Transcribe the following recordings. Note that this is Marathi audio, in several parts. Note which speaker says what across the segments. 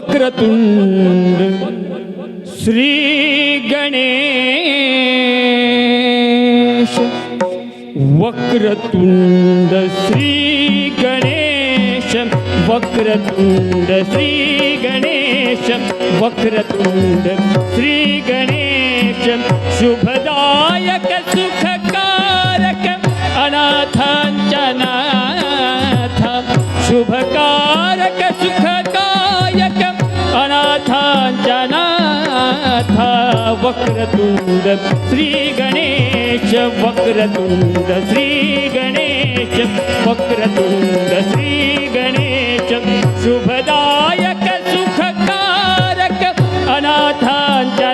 Speaker 1: वक्रतुंड श्री गणेश। वक्रतुंड श्री गणेश। वक्रतुंड श्री गणेश। वक्रतुंड श्री गणेश। शुभदायक सुखकारक नाथ वक्रतुंड श्री गणेश वक्रतुंड श्री गणेश वक्रतुंड श्री गणेश शुभदायक सुखकारक अनाथांच्या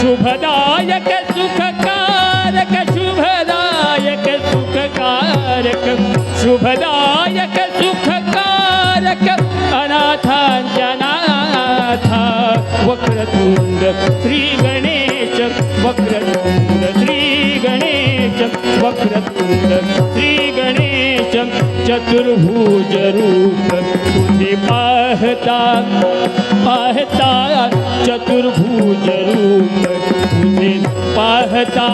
Speaker 1: शुभदायक सुखकारक शुभदायक सुखकारक। शुभदायक वक्रतुंड श्री गणेश वक्रतुंड श्री गणेश वक्रतुंड श्री गणेश चतुर्भुज रूप तुझे पाहता पाहता चतुर्भुज रूप तुझे पाहता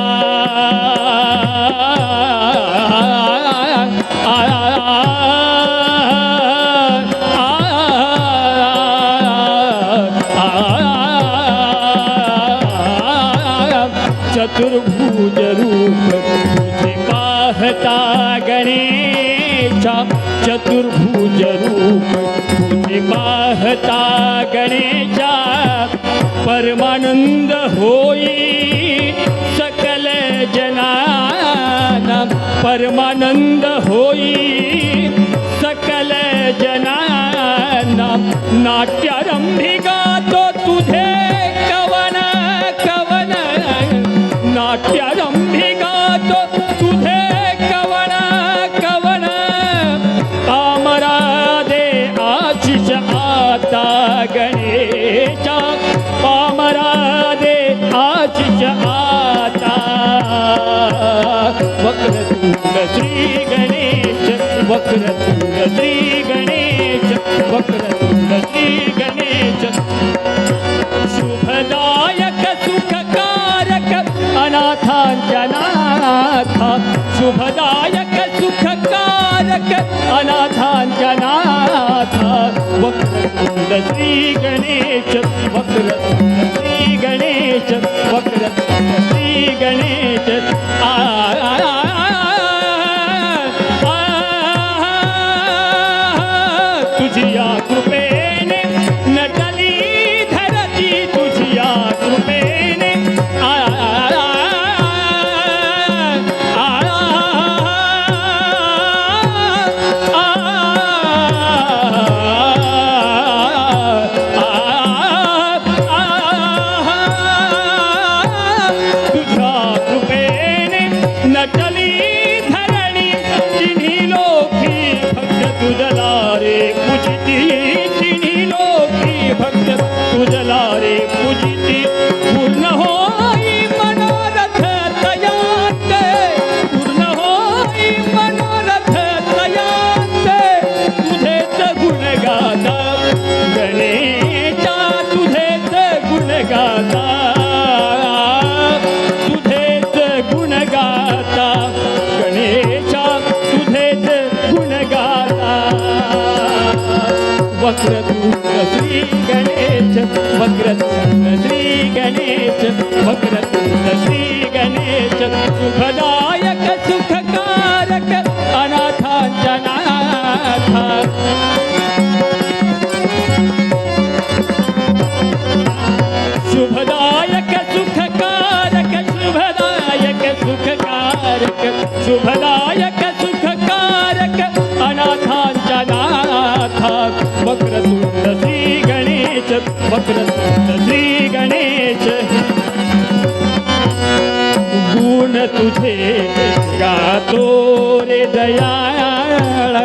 Speaker 1: चतुर्भुज रूप तुझे पाहता गणेशा चतुर्भुज रूप तुझे पाहता गणेशा परमानंद होई सकल जनाना। परमानंद होई सकल जनाना। नाट्यारंभिका नाट्यारंभी गातो तुझे कवन कवन कामरा दे आशिष आता गणेशा कामरा दे आशिष आता। वक्रतुंड श्री गणेश वक्रतुंड अनाथांच्या नाथा शुभदायक सुखकारक अनाथांच्या नाथा वक्रतुंड श्री गणेश वक्रतुंड श्री गणेश वक्रतुंड श्री गणेश। तुझला रे पूजिती पूर्ण होई मनोरथ तयात पूर्ण होई मनोरथ तयात तुझेच गुण गाता गणेशा तुझेच गुण गाता। तुझेच गुण गाता गणेशा तुझेच गुण गाता। वक्रतुंड श्री गणेश वक्रतुंड श्री गणेश वक्रतुंड श्री गणेश सुखदायक सुखकारक अनाथांच्या नाथा शुभदायक सुखकारक शुभदायक सुखकारक शुभदा श्री गणेश गुण तुझे गातो रे दयाळ.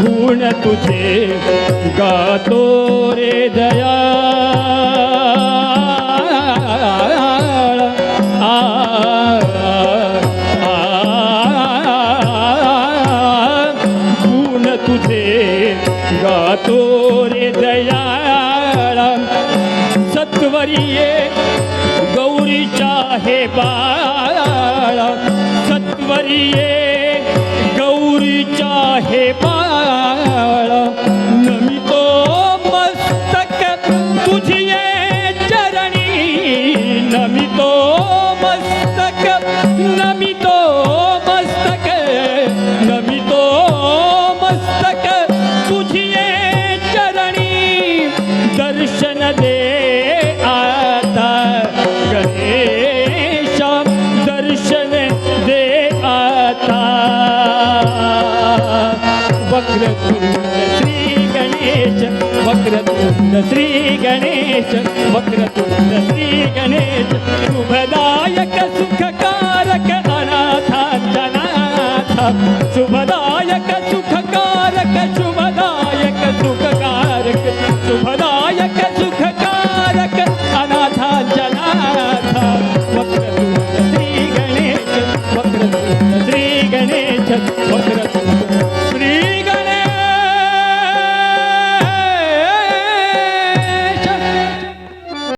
Speaker 1: गुण तुझे गातो रे दयाळ. চাহে পা श्री गणेश वक्रतुण्ड श्री गणेश वक्रु श्री गणेश सुभायक सुखकार कनाथ